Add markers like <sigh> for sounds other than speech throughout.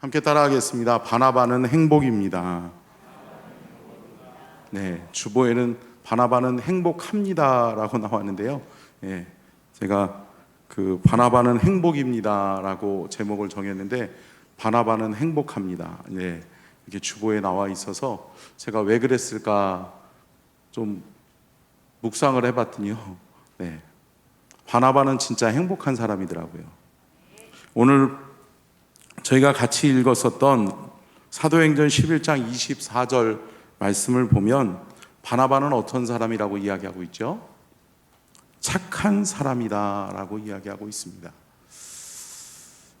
함께 따라하겠습니다. 바나바는 행복입니다. 네, 주보에는 바나바는 행복합니다라고 나왔는데요. 예, 제가 그 바나바는 행복입니다라고 제목을 정했는데 바나바는 행복합니다. 예, 이렇게 주보에 나와 있어서 제가 왜 그랬을까 좀 묵상을 해봤더니요. 네, 바나바는 진짜 행복한 사람이더라고요. 오늘 저희가 같이 읽었었던 사도행전 11장 24절 말씀을 보면 바나바는 어떤 사람이라고 이야기하고 있죠? 착한 사람이다라고 이야기하고 있습니다.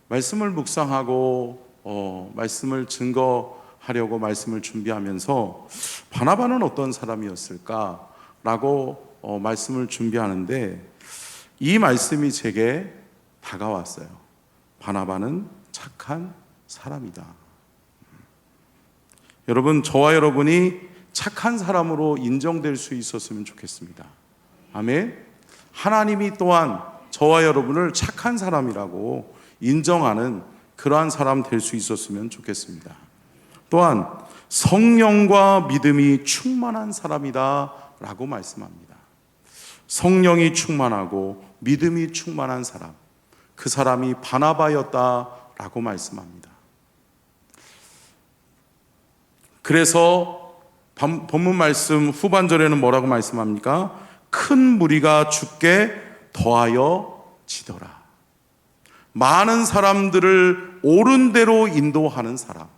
말씀을 묵상하고 어, 말씀을 증거하려고 말씀을 준비하면서 바나바는 어떤 사람이었을까라고 어, 말씀을 준비하는데 이 말씀이 제게 다가왔어요. 바나바는 착한 사람이다. 여러분, 저와 여러분이 착한 사람으로 인정될 수 있었으면 좋겠습니다. 아멘. 하나님이 또한 저와 여러분을 착한 사람이라고 인정하는 그러한 사람 될 수 있었으면 좋겠습니다. 또한 성령과 믿음이 충만한 사람이다 라고 말씀합니다. 성령이 충만하고 믿음이 충만한 사람. 그 사람이 바나바였다 라고 말씀합니다. 그래서 본문 말씀 후반절에는 뭐라고 말씀합니까? 큰 무리가 죽게 더하여 지더라. 많은 사람들을 옳은 대로 인도하는 사람.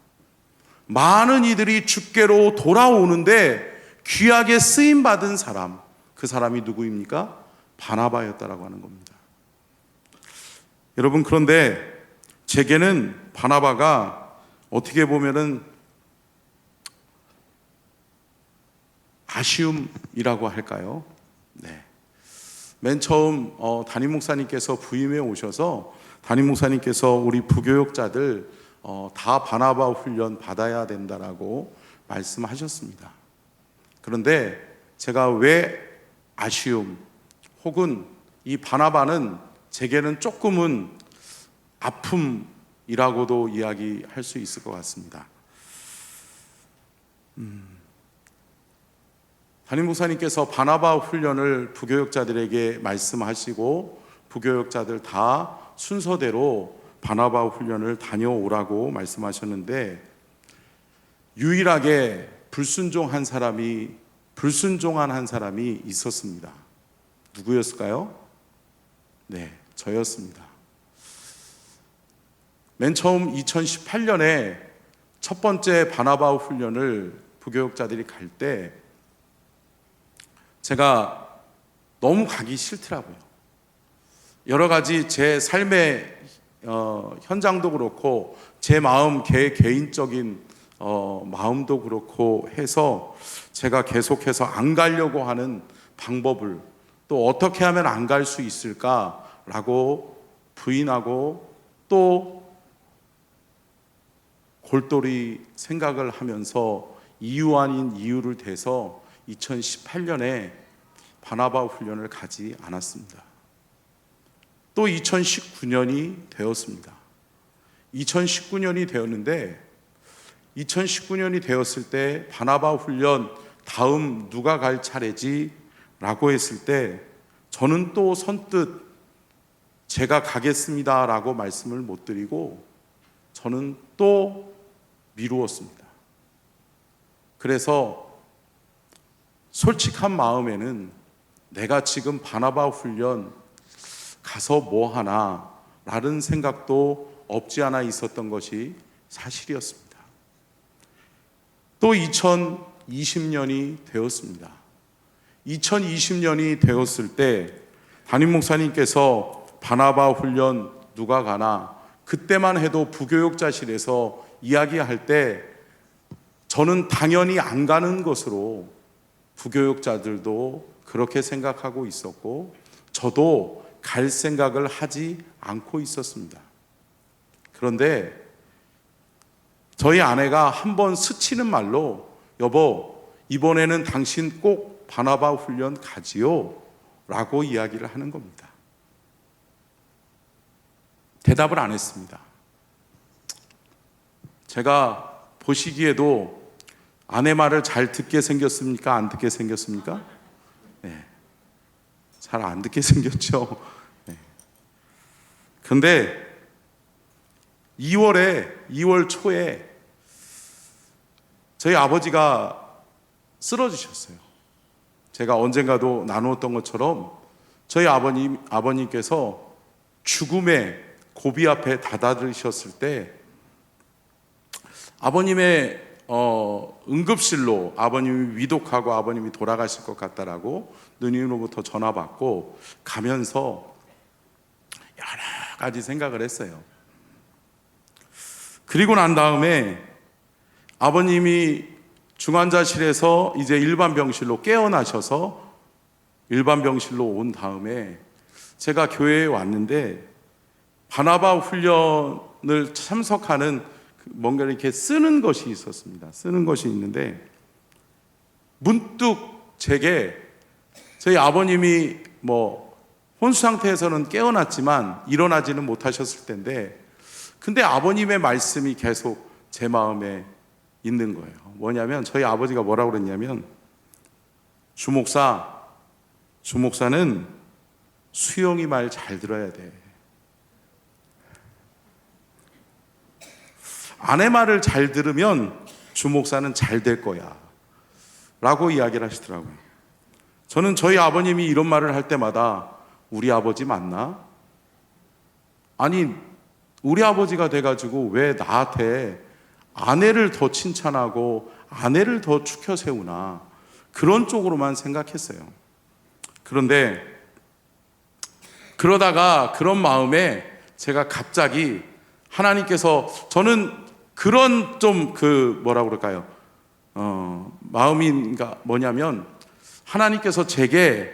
많은 이들이 죽게로 돌아오는데 귀하게 쓰임 받은 사람. 그 사람이 누구입니까? 바나바였다라고 하는 겁니다. 여러분 그런데 제게는 바나바가 어떻게 보면은 아쉬움이라고 할까요? 네. 맨 처음 어, 담임 목사님께서 부임해 오셔서 담임 목사님께서 우리 부교육자들 어, 다 바나바 훈련 받아야 된다라고 말씀하셨습니다. 그런데 제가 왜 아쉬움 혹은 이 바나바는 제게는 조금은 아픔 이라고도 이야기할 수 있을 것 같습니다. 음. 담임 목사님께서 바나바 훈련을 부교육자들에게 말씀하시고 부교육자들 다 순서대로 바나바 훈련을 다녀오라고 말씀하셨는데 유일하게 불순종한 사람이 불순종한 한 사람이 있었습니다. 누구였을까요? 네, 저였습니다. 맨 처음 2018년에 첫 번째 바나바 훈련을 부교육자들이 갈 때 제가 너무 가기 싫더라고요. 여러 가지 제 삶의 어, 현장도 그렇고 제 마음, 개, 개인적인 어, 마음도 그렇고 해서 제가 계속해서 안 가려고 하는 방법을 또 어떻게 하면 안 갈 수 있을까라고 부인하고 또 골똘히 생각을 하면서 이유 아닌 이유를 대서 2018년에 바나바 훈련을 가지 않았습니다. 또 2019년이 되었습니다. 2019년이 되었는데 2019년이 되었을 때 바나바 훈련 다음 누가 갈 차례지? 라고 했을 때 저는 또 선뜻 제가 가겠습니다 라고 말씀을 못 드리고 저는 또 미루었습니다. 그래서 솔직한 마음에는 내가 지금 바나바 훈련 가서 뭐 하나 라는 생각도 없지 않아 있었던 것이 사실이었습니다. 또 2020년이 되었습니다. 2020년이 되었을 때 담임 목사님께서 바나바 훈련 누가 가나 그때만 해도 부교육자실에서 이야기할 때 저는 당연히 안 가는 것으로 부교육자들도 그렇게 생각하고 있었고 저도 갈 생각을 하지 않고 있었습니다. 그런데 저희 아내가 한 번 스치는 말로 여보 이번에는 당신 꼭 바나바 훈련 가지요 라고 이야기를 하는 겁니다. 대답을 안 했습니다. 제가 보시기에도 아내 말을 잘 듣게 생겼습니까? 안 듣게 생겼습니까? 네. 잘안 듣게 <laughs> 생겼죠. 네. 근데 2월에 2월 초에 저희 아버지가 쓰러지셨어요. 제가 언젠가도 나누었던 것처럼 저희 아버님 아버님께서 죽음의 고비 앞에 다다르셨을 때 아버님의 어, 응급실로 아버님이 위독하고 아버님이 돌아가실 것 같다라고 누님으로부터 전화 받고 가면서 여러 가지 생각을 했어요. 그리고 난 다음에 아버님이 중환자실에서 이제 일반 병실로 깨어나셔서 일반 병실로 온 다음에 제가 교회에 왔는데 바나바 훈련을 참석하는 그 뭔가 이렇게 쓰는 것이 있었습니다. 쓰는 것이 있는데 문득 제게 저희 아버님이 뭐 혼수 상태에서는 깨어났지만 일어나지는 못하셨을 텐데 근데 아버님의 말씀이 계속 제 마음에 있는 거예요. 뭐냐면 저희 아버지가 뭐라고 그랬냐면 주목사 주목사는 수영이 말 잘 들어야 돼. 아내 말을 잘 들으면 주목사는 잘 될 거야. 라고 이야기를 하시더라고요. 저는 저희 아버님이 이런 말을 할 때마다 우리 아버지 맞나? 아니, 우리 아버지가 돼가지고 왜 나한테 아내를 더 칭찬하고 아내를 더 축혀 세우나? 그런 쪽으로만 생각했어요. 그런데 그러다가 그런 마음에 제가 갑자기 하나님께서 저는 그런 좀 그 뭐라 그럴까요? 어, 마음인가 뭐냐면 하나님께서 제게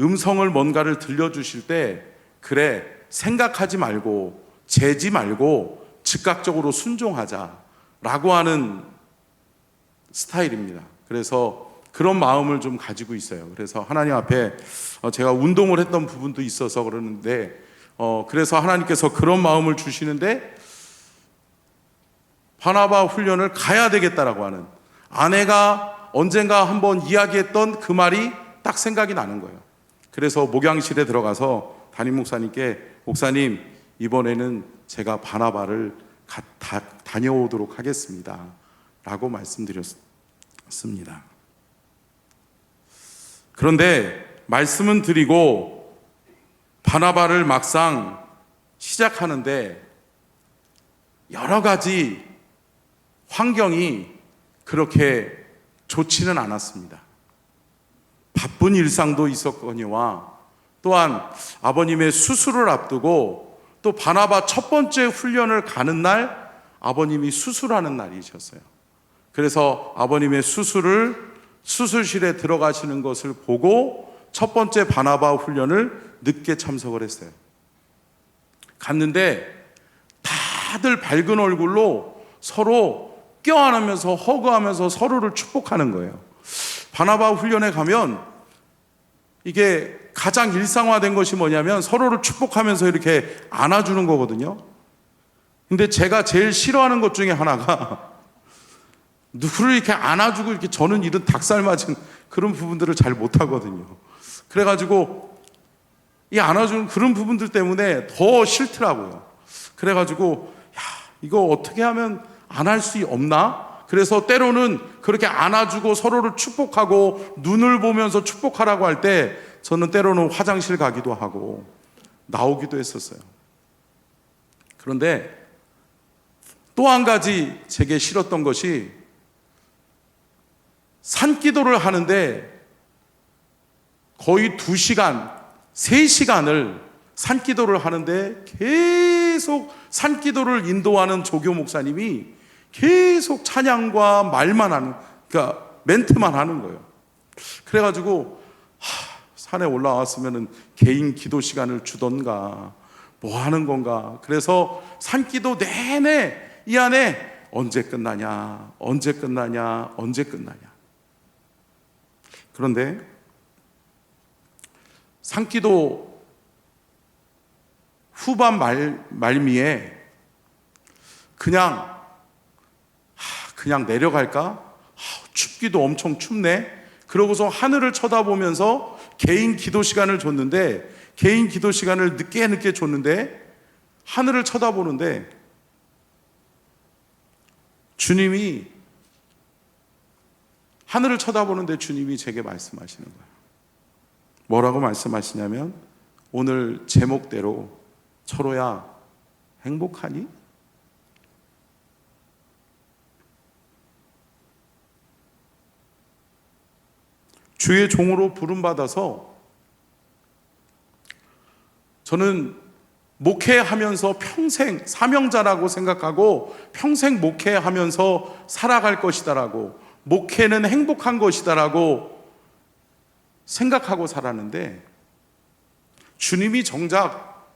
음성을 뭔가를 들려주실 때 그래 생각하지 말고 재지 말고 즉각적으로 순종하자라고 하는 스타일입니다. 그래서 그런 마음을 좀 가지고 있어요. 그래서 하나님 앞에 어, 제가 운동을 했던 부분도 있어서 그러는데 어, 그래서 하나님께서 그런 마음을 주시는데 바나바 훈련을 가야 되겠다라고 하는 아내가 언젠가 한번 이야기했던 그 말이 딱 생각이 나는 거예요. 그래서 목양실에 들어가서 담임 목사님께 목사님 이번에는 제가 바나바를 가, 다, 다녀오도록 하겠습니다. 라고 말씀드렸습니다. 그런데 말씀은 드리고 바나바를 막상 시작하는데 여러 가지 환경이 그렇게 좋지는 않았습니다. 바쁜 일상도 있었거니와 또한 아버님의 수술을 앞두고 또 바나바 첫 번째 훈련을 가는 날 아버님이 수술하는 날이셨어요. 그래서 아버님의 수술을 수술실에 들어가시는 것을 보고 첫 번째 바나바 훈련을 늦게 참석을 했어요. 갔는데 다들 밝은 얼굴로 서로 껴안으면서 허그하면서 서로를 축복하는 거예요. 바나바 훈련에 가면 이게 가장 일상화된 것이 뭐냐면 서로를 축복하면서 이렇게 안아주는 거거든요. 근데 제가 제일 싫어하는 것 중에 하나가 <laughs> 누구를 이렇게 안아주고 이렇게 저는 이런 닭살 맞은 그런 부분들을 잘 못하거든요. 그래가지고 이 안아주는 그런 부분들 때문에 더 싫더라고요. 그래가지고 야 이거 어떻게 하면 안 할 수 없나? 그래서 때로는 그렇게 안아주고 서로를 축복하고 눈을 보면서 축복하라고 할 때 저는 때로는 화장실 가기도 하고 나오기도 했었어요. 그런데 또 한 가지 제게 싫었던 것이 산기도를 하는데 거의 두 시간, 세 시간을 산기도를 하는데 계속 산기도를 인도하는 조교 목사님이 계속 찬양과 말만 하는, 그러니까 멘트만 하는 거예요. 그래가지고 하, 산에 올라왔으면은 개인 기도 시간을 주던가 뭐 하는 건가. 그래서 산기도 내내 이 안에 언제 끝나냐, 언제 끝나냐, 언제 끝나냐. 그런데 산기도 후반 말, 말미에 그냥 그냥 내려갈까? 아, 춥기도 엄청 춥네. 그러고서 하늘을 쳐다보면서 개인 기도 시간을 줬는데 개인 기도 시간을 늦게 늦게 줬는데 하늘을 쳐다보는데 주님이 하늘을 쳐다보는데 주님이 제게 말씀하시는 거예요. 뭐라고 말씀하시냐면 오늘 제목대로 철호야 행복하니? 주의 종으로 부름받아서 저는 목회하면서 평생 사명자라고 생각하고 평생 목회하면서 살아갈 것이다라고 목회는 행복한 것이다라고 생각하고 살았는데 주님이 정작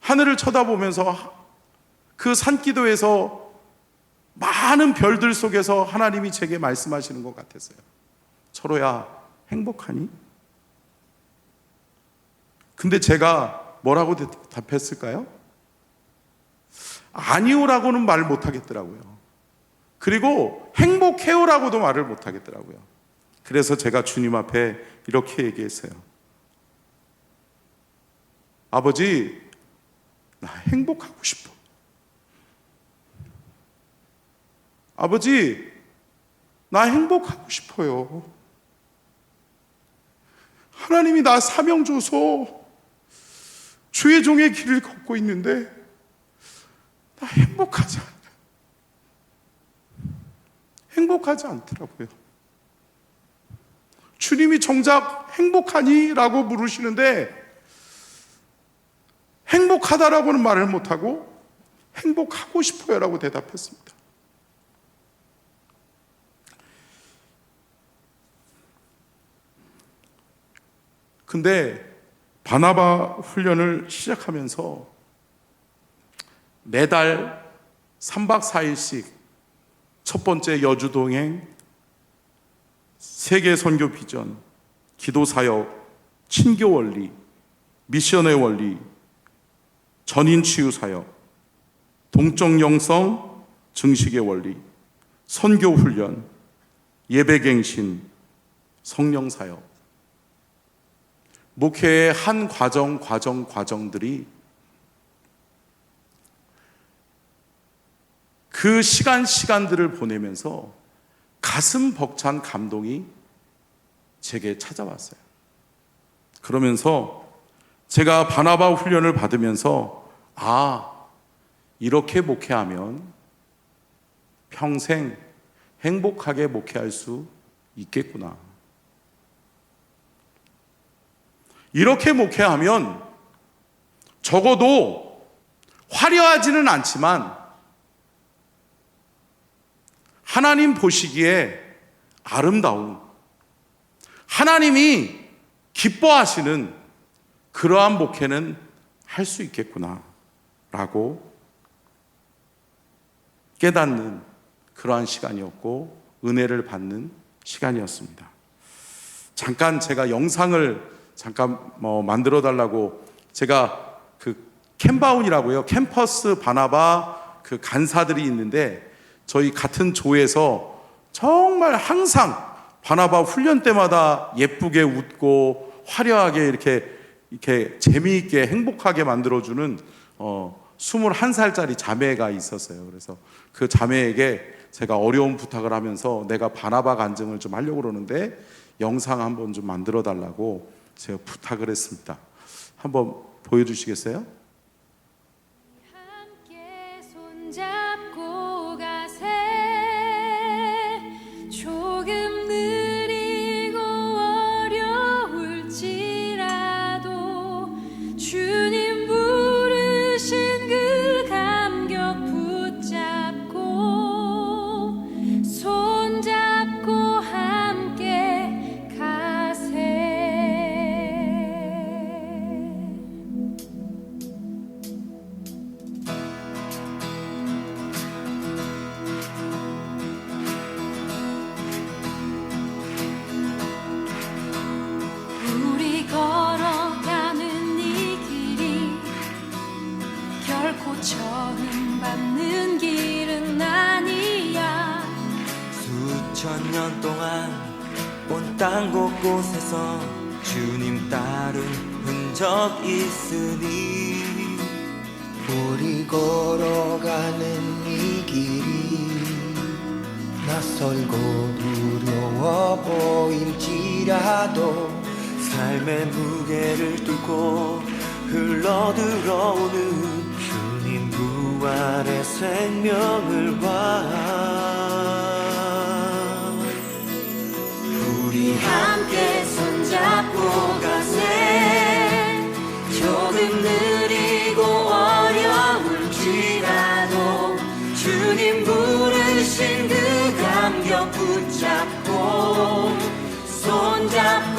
하늘을 쳐다보면서 그 산기도에서 많은 별들 속에서 하나님이 제게 말씀하시는 것 같았어요. 철호야, 행복하니? 근데 제가 뭐라고 답했을까요? 아니오라고는 말 못하겠더라고요. 그리고 행복해요라고도 말을 못하겠더라고요. 그래서 제가 주님 앞에 이렇게 얘기했어요. 아버지, 나 행복하고 싶어. 아버지, 나 행복하고 싶어요. 하나님이 나 사명 줘서 주의 종의 길을 걷고 있는데 나 행복하지 않아. 행복하지 않더라고요. 주님이 정작 행복하니? 라고 물으시는데 행복하다라고는 말을 못하고 행복하고 싶어요 라고 대답했습니다. 근데 바나바 훈련을 시작하면서 매달 3박 4일씩 첫 번째 여주 동행, 세계 선교 비전, 기도 사역, 친교 원리, 미션의 원리, 전인 치유 사역, 동적 영성, 증식의 원리, 선교 훈련, 예배 갱신, 성령 사역. 목회의 한 과정, 과정, 과정들이 그 시간, 시간들을 보내면서 가슴 벅찬 감동이 제게 찾아왔어요. 그러면서 제가 바나바 훈련을 받으면서 아, 이렇게 목회하면 평생 행복하게 목회할 수 있겠구나. 이렇게 목회하면 적어도 화려하지는 않지만 하나님 보시기에 아름다운 하나님이 기뻐하시는 그러한 목회는 할 수 있겠구나 라고 깨닫는 그러한 시간이었고 은혜를 받는 시간이었습니다. 잠깐 제가 영상을 잠깐 뭐 만들어 달라고 제가 그 캠바운이라고요. 캠퍼스 바나바 그 간사들이 있는데 저희 같은 조에서 정말 항상 바나바 훈련 때마다 예쁘게 웃고 화려하게 이렇게 이렇게 재미있게 행복하게 만들어주는 어, 21살짜리 자매가 있었어요. 그래서 그 자매에게 제가 어려운 부탁을 하면서 내가 바나바 간증을 좀 하려고 그러는데 영상 한번 좀 만들어 달라고 제가 부탁을 했습니다. 한번 보여주시겠어요? 땅 곳곳에서 주님 따른 흔적 있으니 우리 걸어가는 이 길이 낯설고 두려워 보일지라도 삶의 무게를 뚫고 흘러들어오는 주님 부활의 생명을 봐 함께 손잡고 가세. 조금 느리고 어려울지라도 주님 부르신 그 감격 붙잡고 손잡고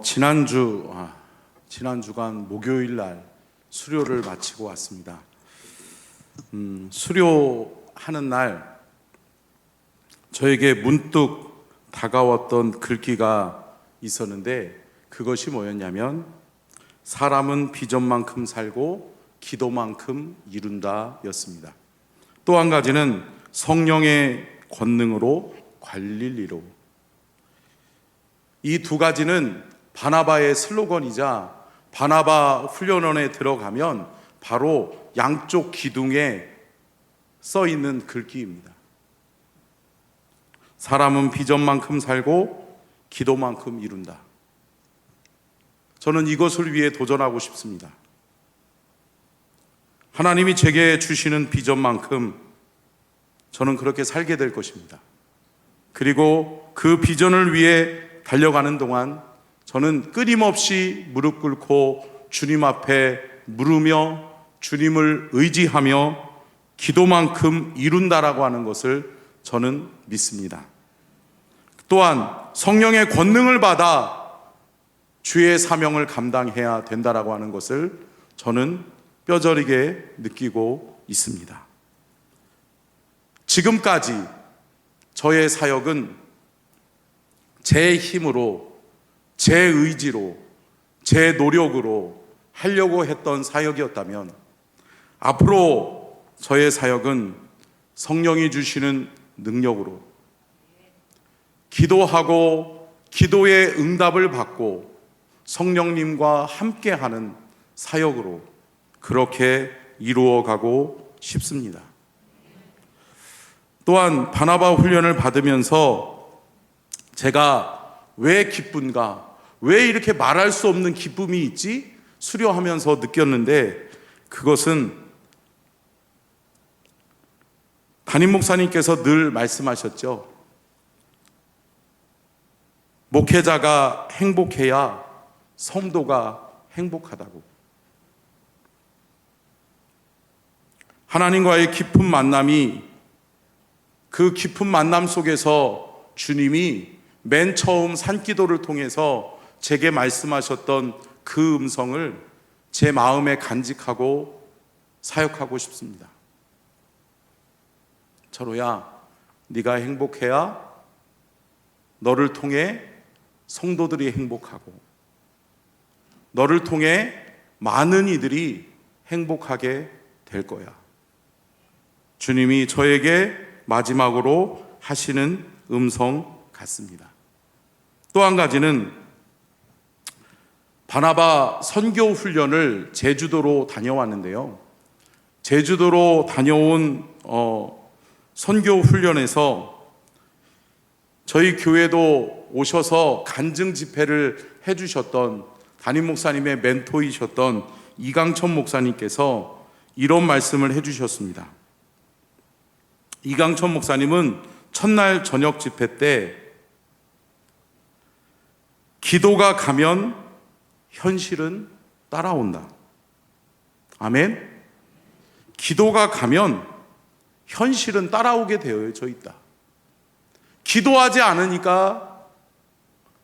어, 지난주 아, 지난 주간 목요일 날 수료를 마치고 왔습니다. 음, 수료하는 날 저에게 문득 다가왔던 글귀가 있었는데 그것이 뭐였냐면 사람은 비전만큼 살고 기도만큼 이룬다였습니다. 또 한 가지는 성령의 권능으로 이루. 이두 가지는 바나바의 슬로건이자 바나바 훈련원에 들어가면 바로 양쪽 기둥에 써 있는 글귀입니다. 사람은 비전만큼 살고 기도만큼 이룬다. 저는 이것을 위해 도전하고 싶습니다. 하나님이 제게 주시는 비전만큼 저는 그렇게 살게 될 것입니다. 그리고 그 비전을 위해 달려가는 동안 저는 끊임없이 무릎 꿇고 주님 앞에 물으며 주님을 의지하며 기도만큼 이룬다라고 하는 것을 저는 믿습니다. 또한 성령의 권능을 받아 주의 사명을 감당해야 된다라고 하는 것을 저는 뼈저리게 느끼고 있습니다. 지금까지 저의 사역은 제 힘으로, 제 의지로, 제 노력으로 하려고 했던 사역이었다면 앞으로 저의 사역은 성령이 주시는 능력으로 기도하고 기도의 응답을 받고 성령님과 함께하는 사역으로 그렇게 이루어가고 싶습니다. 또한 바나바 훈련을 받으면서 제가 왜 기쁜가, 왜 이렇게 말할 수 없는 기쁨이 있지? 수료하면서 느꼈는데 그것은 담임 목사님께서 늘 말씀하셨죠. 목회자가 행복해야 성도가 행복하다고. 하나님과의 깊은 만남이 그 깊은 만남 속에서 주님이 맨 처음 산기도를 통해서 제게 말씀하셨던 그 음성을 제 마음에 간직하고 사역하고 싶습니다. 철호야, 네가 행복해야 너를 통해 성도들이 행복하고 너를 통해 많은 이들이 행복하게 될 거야. 주님이 저에게 마지막으로 하시는 음성 같습니다. 또 한 가지는 바나바 선교 훈련을 제주도로 다녀왔는데요. 제주도로 다녀온 어, 선교 훈련에서 저희 교회도 오셔서 간증 집회를 해주셨던 담임 목사님의 멘토이셨던 이강천 목사님께서 이런 말씀을 해주셨습니다. 이강천 목사님은 첫날 저녁 집회 때 기도가 가면 현실은 따라온다. 아멘. 기도가 가면 현실은 따라오게 되어져 있다. 기도하지 않으니까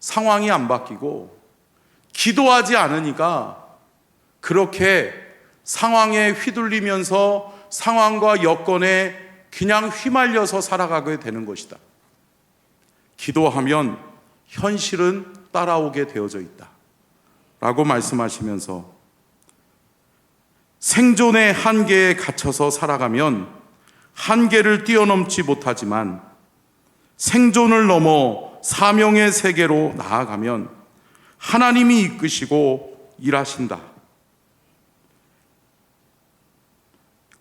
상황이 안 바뀌고, 기도하지 않으니까 그렇게 상황에 휘둘리면서 상황과 여건에 그냥 휘말려서 살아가게 되는 것이다. 기도하면 현실은 따라오게 되어져 있다. 라고 말씀하시면서 생존의 한계에 갇혀서 살아가면 한계를 뛰어넘지 못하지만 생존을 넘어 사명의 세계로 나아가면 하나님이 이끄시고 일하신다.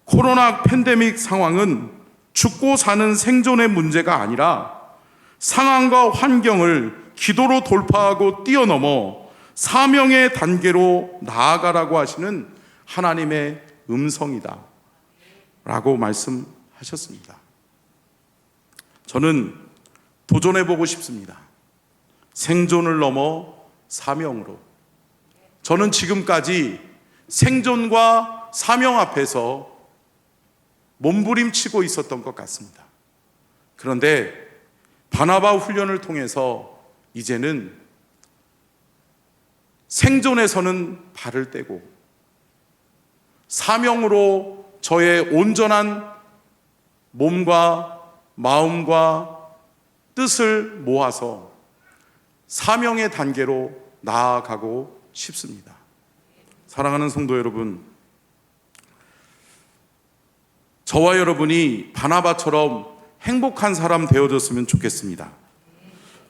코로나 팬데믹 상황은 죽고 사는 생존의 문제가 아니라 상황과 환경을 기도로 돌파하고 뛰어넘어 사명의 단계로 나아가라고 하시는 하나님의 음성이다. 라고 말씀하셨습니다. 저는 도전해 보고 싶습니다. 생존을 넘어 사명으로. 저는 지금까지 생존과 사명 앞에서 몸부림치고 있었던 것 같습니다. 그런데 바나바 훈련을 통해서 이제는 생존에서는 발을 떼고 사명으로 저의 온전한 몸과 마음과 뜻을 모아서 사명의 단계로 나아가고 싶습니다. 사랑하는 성도 여러분, 저와 여러분이 바나바처럼 행복한 사람 되어졌으면 좋겠습니다.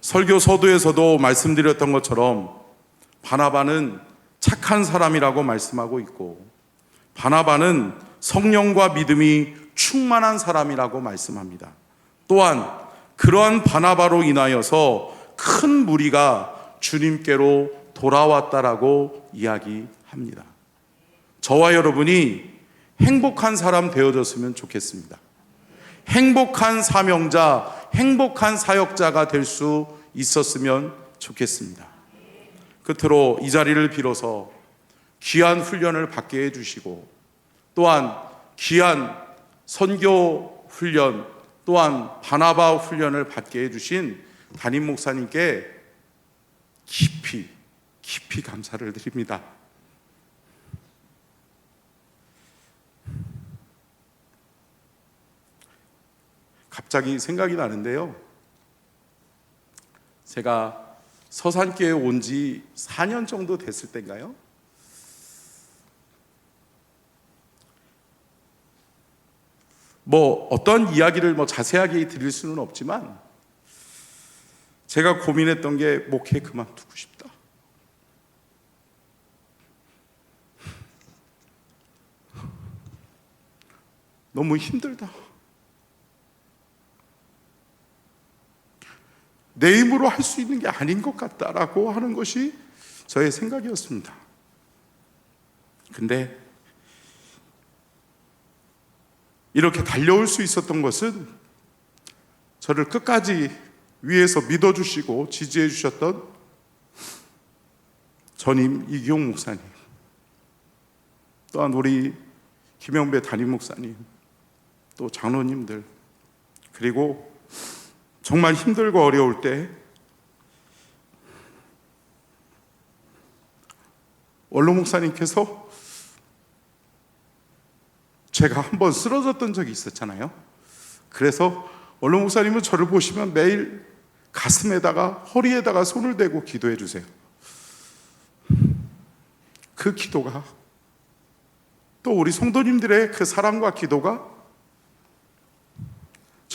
설교 서두에서도 말씀드렸던 것처럼 바나바는 착한 사람이라고 말씀하고 있고 바나바는 성령과 믿음이 충만한 사람이라고 말씀합니다. 또한 그러한 바나바로 인하여서 큰 무리가 주님께로 돌아왔다라고 이야기합니다. 저와 여러분이 행복한 사람 되어졌으면 좋겠습니다. 행복한 사명자, 행복한 사역자가 될 수 있었으면 좋겠습니다. 끝으로 이 자리를 빌어서 귀한 훈련을 받게 해주시고 또한 귀한 선교 훈련 또한 바나바 훈련을 받게 해주신 담임 목사님께 깊이 깊이 감사를 드립니다. 갑자기 생각이 나는데요. 제가 서산교회 온 지 4년 정도 됐을 때인가요? 뭐 어떤 이야기를 뭐 자세하게 드릴 수는 없지만 제가 고민했던 게 목회 그만두고 싶다. 너무 힘들다. 내 힘으로 할 수 있는 게 아닌 것 같다라고 하는 것이 저의 생각이었습니다. 근데 이렇게 달려올 수 있었던 것은 저를 끝까지 위에서 믿어주시고 지지해 주셨던 전임 이기용 목사님, 또한 우리 김영배 담임 목사님, 또 장로님들, 그리고 정말 힘들고 어려울 때 원로 목사님께서 제가 한 번 쓰러졌던 적이 있었잖아요. 그래서 원로 목사님은 저를 보시면 매일 가슴에다가 허리에다가 손을 대고 기도해 주세요. 그 기도가 또 우리 성도님들의 그 사랑과 기도가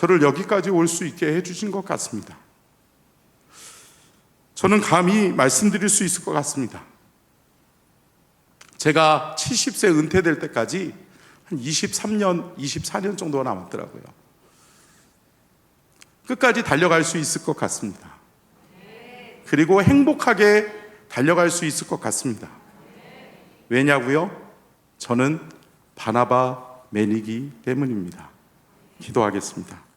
저를 여기까지 올 수 있게 해주신 것 같습니다. 저는 감히 말씀드릴 수 있을 것 같습니다. 제가 70세 은퇴될 때까지 한 23년, 24년 정도가 남았더라고요. 끝까지 달려갈 수 있을 것 같습니다. 그리고 행복하게 달려갈 수 있을 것 같습니다. 왜냐고요? 저는 바나바 맨이기 때문입니다. 기도하겠습니다.